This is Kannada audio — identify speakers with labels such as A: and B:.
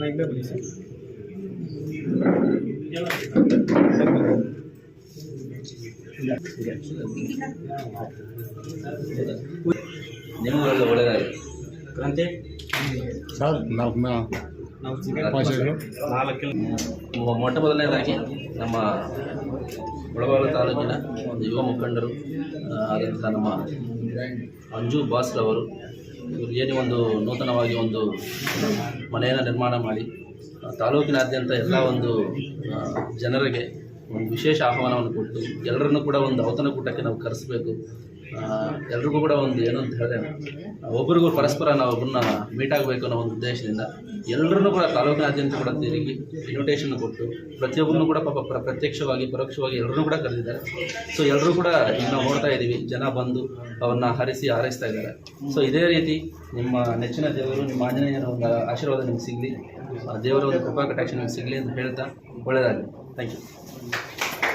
A: ನಾ ಇಲ್ಲೇ ಬನ್ನಿ ಸರ್
B: ನಿಮಗೆಲ್ಲ ಒಳ್ಳೆಯದಾಗಿದೆ
A: ಕ್ರಾಂತಿ
C: ಸರ್ ನಾಲ್ಕು
A: ನಾವು ನಾಲ್ಕು
B: ಮೊಟ್ಟ ಮೊದಲನೇದಾಗಿ ನಮ್ಮ ಮುಳಬಾಗಿಲು ತಾಲೂಕಿನ ಒಂದು ಯುವ ಮುಖಂಡರು ಆದಂತಹ ನಮ್ಮ ಅಂಜು ಬಾಸ್ರವರು ಇವರು ಏನೇ ಒಂದು ನೂತನವಾಗಿ ಒಂದು ಮನೆಯನ್ನು ನಿರ್ಮಾಣ ಮಾಡಿ ತಾಲೂಕಿನಾದ್ಯಂತ ಎಲ್ಲ ಒಂದು ಜನರಿಗೆ ಒಂದು ವಿಶೇಷ ಆಹ್ವಾನವನ್ನು ಕೊಟ್ಟು ಎಲ್ಲರನ್ನೂ ಕೂಡ ಒಂದು ಔತಣಕೂಟಕ್ಕೆ ನಾವು ಕರೆಸಬೇಕು. ಎಲ್ರಿಗೂ ಕೂಡ ಒಂದು ಏನು ಅಂತ ಹೇಳಿದ್ರೆ ಒಬ್ಬರಿಗೂ ಪರಸ್ಪರ ನಾವು ಒಬ್ಬರನ್ನ ಮೀಟ್ ಆಗಬೇಕು ಅನ್ನೋ ಒಂದು ಉದ್ದೇಶದಿಂದ ಎಲ್ಲರನ್ನೂ ಕೂಡ ತಾಲೂಕಿನಾದ್ಯಂತ ಕೂಡ ತಿರುಗಿ ಇನ್ವಿಟೇಷನ್ ಕೊಟ್ಟು ಪ್ರತಿಯೊಬ್ಬರನ್ನು ಕೂಡ ಪಾಪ ಪ್ರ- ಪ್ರತ್ಯಕ್ಷವಾಗಿ, ಪರೋಕ್ಷವಾಗಿ ಎಲ್ಲರೂ ಕೂಡ ಕರೆದಿದ್ದಾರೆ. ಸೊ ಎಲ್ಲರೂ ಕೂಡ ಈಗ ನೋಡ್ತಾ ಇದ್ದೀವಿ, ಜನ ಬಂದು ಅವನ್ನ ಹರಿಸಿ ಹಾರೈಸ್ತಾ ಇದ್ದಾರೆ. ಸೊ ಇದೇ ರೀತಿ ನಿಮ್ಮ ನೆಚ್ಚಿನ ದೇವರು, ನಿಮ್ಮ ಆಂಜನೇಯನ ಒಂದು ಆಶೀರ್ವಾದ ನಿಮ್ಗೆ ಸಿಗಲಿ. ದೇವರ ಒಂದು ಕೃಪಾ, ಕಟಾಕ್ಷ ನಿಮ್ಗೆ ಸಿಗಲಿ ಅಂತ ಹೇಳ್ತಾ ಒಳ್ಳೆಯದಾಗಲಿ. Thank you.